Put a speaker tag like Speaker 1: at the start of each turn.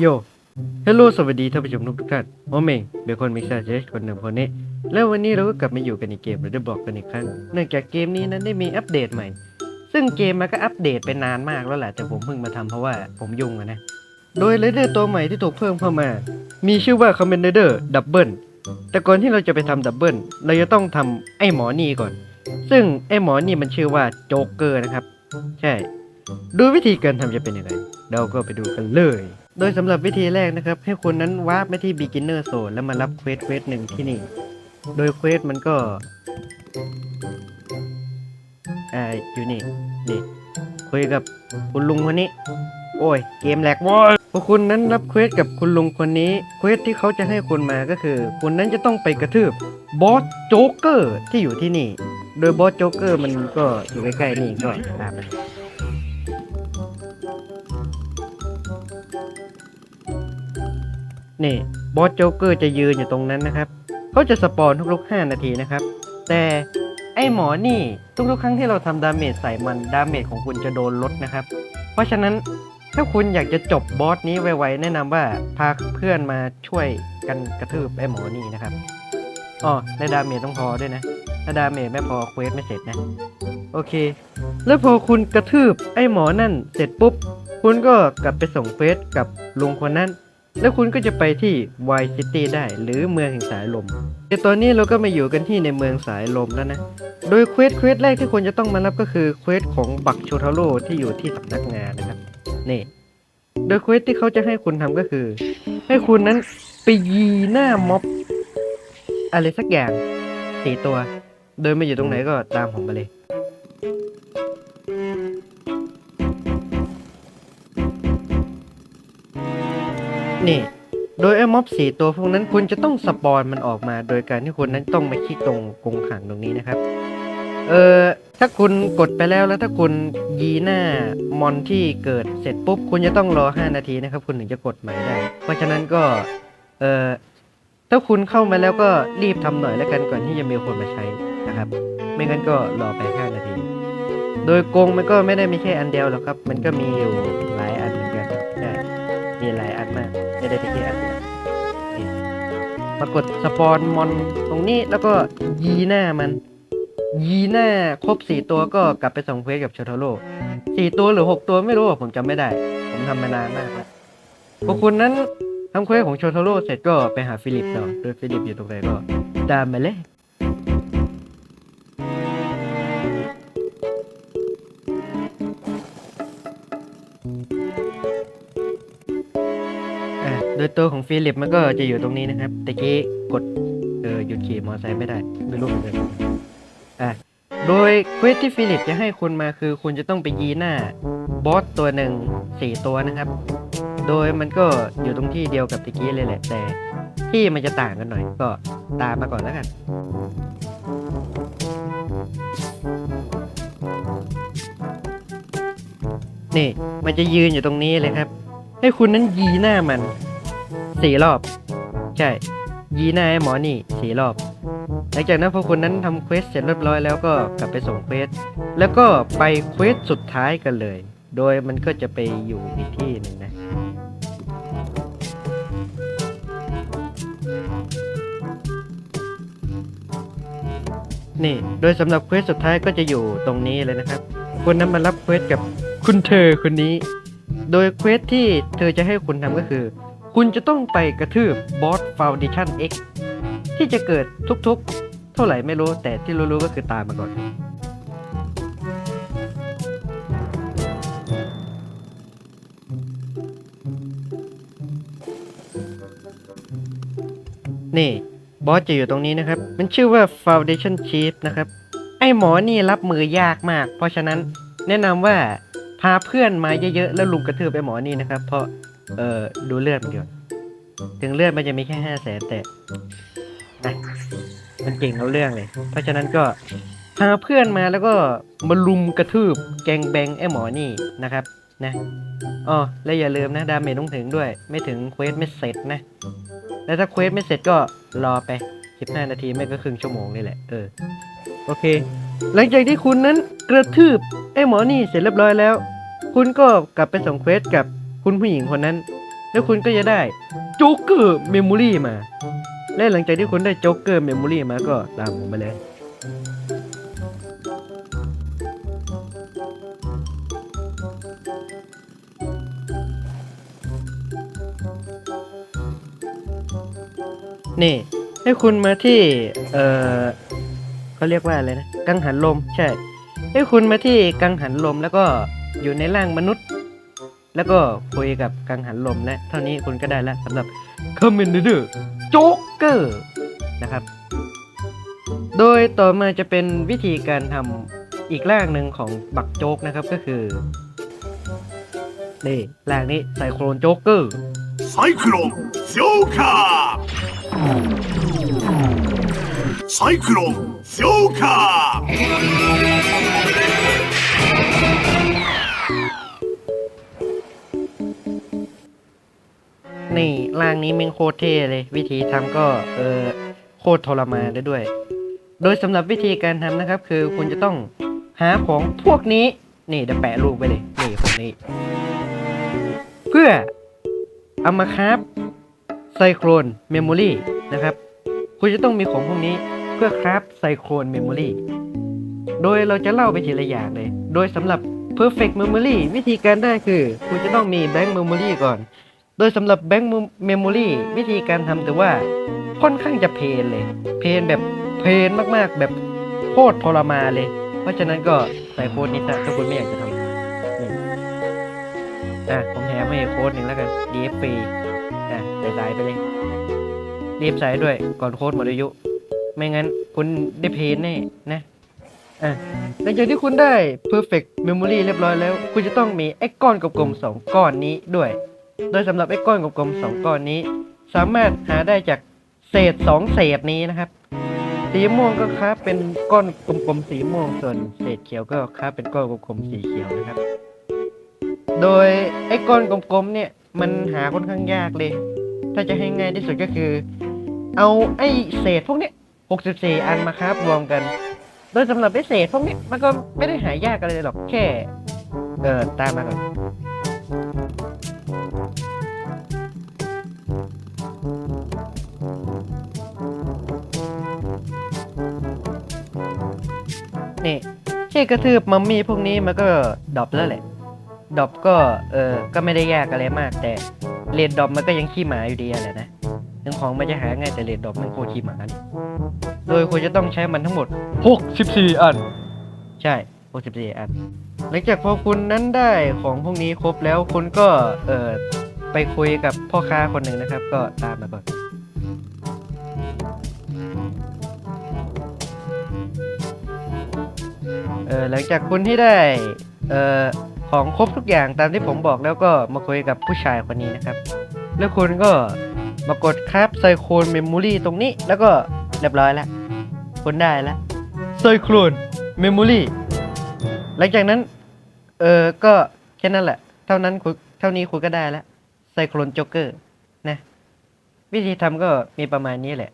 Speaker 1: โยฮัลโหลสวัสดีท่านผู้ชมทุกท่านผมเองเบคอนมิกซ์เจสคนหนึ่งคนนี้ แล้ววันนี้เราก็กลับมาอยู่กันในเกมเรดบอกกันอีกครั้ง เนื่องจากเกมนี้นั้นได้มีอัปเดตใหม่ ซึ่งเกมมันก็อัปเดตไปนานมากแล้วแหละ แต่ผมเพิ่งมาทำเพราะว่าผมยุ่งอะนะ โดยเรเดอร์ตัวใหม่ที่ถูกเพิ่มเข้ามา มีชื่อว่าคอมเมนเดอร์ดับเบิลแต่ก่อนที่เราจะไปทำดับเบิลเราจะต้องทำไอ้หมอนี่ก่อน ซึ่งไอ้หมอนี่มันชื่อว่าโจ๊กเกอร์นะครับ ใช่ ดูวิธีการทำจะเป็นยังไง เราก็ไปดูกันเลย โดยสำหรับวิธีแรกนะครับ ให้คุณนั้นวาร์ปไปที่ beginner zone แล้วมารับเควสเควสหนึ่งที่นี่ โดยเควสมันก็อ่าอยู่นี่นี่คุยกับคุณลุงคนนี้ โอ้ย เกมแหลกโว้ยพอคุณนั้นรับเควสกับคุณลุงคนนี้เควสที่เขาจะให้คุณมาก็คือ คุณนั้นจะต้องไปกระทืบบอสโจ๊กเกอร์ที่อยู่ที่นี่ โดยบอสโจ๊กเกอร์มันก็อยู่ใกล้ๆนี่ก็ตามมัน นี่บอสโจ๊กเกอร์จะยืนอยู่ตรงนั้นนะครับเขาจะสปอนทุกๆ 5 นาทีนะครับ แต่ไอหมอนี่ทุกๆ ครั้งที่เราทำดาเมจใส่มันดาเมจของคุณจะโดนลดนะครับ เพราะฉะนั้นถ้าคุณอยากจะจบบอสนี้ไวๆแนะนำว่าพาเพื่อนมาช่วยกันกระทืบไอหมอนี่นะครับอ๋อในดาเมจต้องพอด้วยนะถ้าดาเมจไม่พอเควสไม่เสร็จนะ โอเค แล้วพอคุณกระทืบไอ้หมอนั่นเสร็จปุ๊บ คุณก็กลับไปส่งเควสกับลุงคนนั้น แล้วคุณก็จะไปที่ Y City ได้หรือเมืองแห่งสายลม แต่ตอนนี้เราก็มาอยู่กันที่ในเมืองสายลมแล้วนะ โดยเควสเควสแรกที่ควรจะต้องมารับก็คือเควสของบักโชทาโร่ที่อยู่ที่สำนักงานนะครับ นี่ โดยเควสที่เขาจะให้คุณทำก็คือ ให้คุณนั้นไปยีหน้าม็อบอะไรสักอย่างสี่ตัวโดยไม่อยู่ตรงไหนก็ตามผมมาเลย นี่ โดยไอ้ม็อบสี่ตัวพวกนั้นคุณจะต้องสปอนมันออกมา โดยการที่คุณนั้นต้องมาคลิกตรงกรงขังตรงนี้นะครับ เออถ้าคุณกดไปแล้วแล้วถ้าคุณยีหน้ามอนที่เกิดเสร็จปุ๊บ คุณจะต้องรอ 5 นาทีนะครับ คุณถึงจะกดใหม่ได้ เพราะฉะนั้นก็ เออถ้าคุณเข้ามาแล้วก็รีบทำหน่อยแล้วกันก่อนที่จะมีคนมาใช้นะครับ ไม่งั้นก็รอไป 5 นาที โดยกรงมันก็ไม่ได้มีแค่อันเดียวหรอกครับ มันก็มีอยู่ มีหลายอันมาก ไม่ได้มีแค่อันเดียวนี่ปรากฏสปอนมอนตรงนี้แล้วก็ยีหน้ามัน ยีหน้าครบสี่ตัวก็กลับไปส่งเควสกับโชโทโร่สี่ตัวหรือหกตัวไม่รู้ผมจำไม่ได้ ผมทำมานานมากแล้วพวกคุณนั้นทำเควสของโชโทโร่เสร็จก็ไปหาฟิลิปเนาโดยฟิลิปอยู่ตรงไหนก็ตามมาเลย ดยตัวของฟิลิปมันก็จะอยู่ตรงนี้นะครับตะกี้กดเออหยุดขี่มอเตอร์ไซค์ไม่ได้ไม่รู้เหมือนกันอะโดยเควสที่ฟิลิปจะให้คุณมาคือ คุณจะต้องไปยีหน้าบอสตัวหนึ่งสี่ตัวนะครับ โดยมันก็อยู่ตรงที่เดียวกับตะกี้เลยแหละ แต่ที่มันจะต่างกันหน่อย ก็ตามมาก่อนแล้วกันนี่มันจะยืนอยู่ตรงนี้เลยครับ ให้คุณนั้นยีหน้ามัน สี่รอบ ใช่ ยีหน้าไอ้หมอนี่สี่รอบ หลังจากนั้นพอคุณนั้นทำเควสเสร็จเรียบร้อยแล้วก็กลับไปส่งเควส แล้วก็ไปเควสสุดท้ายกันเลย โดยมันก็จะไปอยู่อีกที่หนึ่งนะนี่ โดยสำหรับเควสสุดท้ายก็จะอยู่ตรงนี้เลยนะครับคุณนั้นมารับเควสกับคุณเธอคนนี้ โดยเควสที่เธอจะให้คุณทำก็คือ คุณจะต้องไปกระทืบบอสฟาวเดชั่น X ที่จะเกิดทุกๆ เท่าไหร่ไม่รู้ แต่ที่รู้ๆก็คือตามมาก่อน นี่บอสจะอยู่ตรงนี้นะครับ มันชื่อว่า Foundation Chief นะครับ ไอหมอนี่รับมือยากมาก เพราะฉะนั้นแนะนำว่าพาเพื่อนมาเยอะๆ แล้วลุมกระทืบไอหมอนี่นะครับ เพราะ เออดูเลือดมันเดียวถึงเลือดมันจะมีแค่ห้าแสนแต่นะมันเก่งเอาเรื่องเลย เพราะฉะนั้นก็พาเพื่อนมาแล้วก็มาลุมกระทืบแกงแบงไอหมอนี่นะครับนะอ๋อและอย่าลืมนะดาเมจต้องถึงด้วย ไม่ถึงเควสไม่เสร็จนะ แล้วถ้าเควสไม่เสร็จก็รอไป15นาทีไม่ก็ครึ่งชั่วโมงนี่แหละ เออ โอเค หลังจากที่คุณนั้นกระทืบไอ้หมอนี่เสร็จเรียบร้อยแล้ว คุณก็กลับไปส่งเควสกับ คุณผู้หญิงคนนั้น แล้วคุณก็จะได้โจ๊กเกอร์เมมโมรีมา และหลังจากที่คุณได้โจ๊กเกอร์เมมโมรีมาก็ตามผมไปเลยนี่ ให้คุณมาที่ เออเขาเรียกว่าอะไรนะ กังหันลม ใช่ ให้คุณมาที่กังหันลมแล้วก็อยู่ในร่างมนุษย์ แล้วก็คุยกับกังหันลมและเท่านี้คุณก็ได้แล้วสำหรับคอมเมนต์เดอร์โจ๊กเกอร์นะครับ โดยต่อมาจะเป็นวิธีการทำอีกร่างหนึ่งของบักโจ๊กนะครับก็คือนี่ร่างนี้ไซโครนโจ๊กเกอร์
Speaker 2: ไซโครนโจ๊กเกอร์ไซโครนโจ๊
Speaker 1: กเกอร์างนี้แม่งโคตรเท่เลย วิธีทำก็เออโคตรทรมานได้ด้วย โดยสำหรับวิธีการทำนะครับ คือคุณจะต้องหาของพวกนี้ นี่เดี๋ยวแปะรูปไปเลย นี่พวกนี้ เพื่อเอามาคราฟไซโครนเมมโมรีนะครับ คุณจะต้องมีของพวกนี้เพื่อคราฟไซโครนเมมโมรีโดยเราจะเล่าไปทีละอย่างเลย โดยสำหรับ perfect memory วิธีการได้คือ คุณจะต้องมี blank memory ก่อน โดยสำหรับ Bank Memory วิธีการทำแต่ว่าค่อนข้างจะเพลนเลย เพลนแบบเพลนมากๆ แบบโคตรทรมานเลย เพราะฉะนั้นก็ใส่โค้ดนี้ซะถ้าคุณไม่อยากจะทำนี่อะผมแถมให้โค้ดหนึ่งแล้วกัน DF ฟรีอะใส่สายไปเลยรีบใส่ด้วยก่อนโค้ดหมดอายุ ไม่งั้นคุณได้เพลนแน่นะอะหลังจากที่คุณได้ perfect memory เรียบร้อยแล้ว คุณจะต้องมีไอ้ก้อนกลมๆสองก้อนนี้ด้วย โดยสำหรับไอ้ก้อนกลมๆสองก้อนนี้ สามารถหาได้จากเศษสองเศษนี้นะครับ สีม่วงก็ครับเป็นก้อนกลมๆสีม่วงส่วนเศษเขียวก็ครับเป็นก้อนกลมๆสีเขียวนะครับ โดยไอ้ก้อนกลมๆเนี่ยมันหาค่อนข้างยากเลย ถ้าจะให้ง่ายที่สุดก็คือ เอาไอ้เศษพวกเนี้ย64 อันมาครับรวมกัน โดยสำหรับไอ้เศษพวกนี้มันก็ไม่ได้หายากอะไรหรอกแค่ เออตามมาก่อน นี่แค่กระทืบมัมมี่พวกนี้มันก็ดรอปแล้วแหละดรอปก็เออก็ไม่ได้ยากอะไรมาก แต่เรดดรอปมันก็ยังขี้หมาอยู่ดีอะไรนะถึงของมันจะหาง่ายแต่เรดดรอปมันโคตรขี้หมานี่โดยคุณจะต้องใช้มันทั้งหมด 64 อัน ใช่ 64 อัน หลังจากพอคุณนั้นได้ของพวกนี้ครบแล้วคุณก็เออไปคุยกับพ่อค้าคนหนึ่งนะครับ ก็ตามมาก่อน ออหลังจากคุณที่ได้เอ่อของครบทุกอย่างตามที่ผมบอกแล้วก็มาคุยกับผู้ชายคนนี้นะครับ แล้วคุณก็มากดครับไซโครนเมมโมรีตรงนี้ แล้วก็เรียบร้อยแล้วคุณได้แล้วไซโครนเมมโมรีหลังจากนั้น เออก็แค่นั้นแหละ เท่านั้นคุณเท่านี้คุณก็ได้แล้วไซโครนจ็อกเกอร์นะ วิธีทำก็มีประมาณนี้แหละ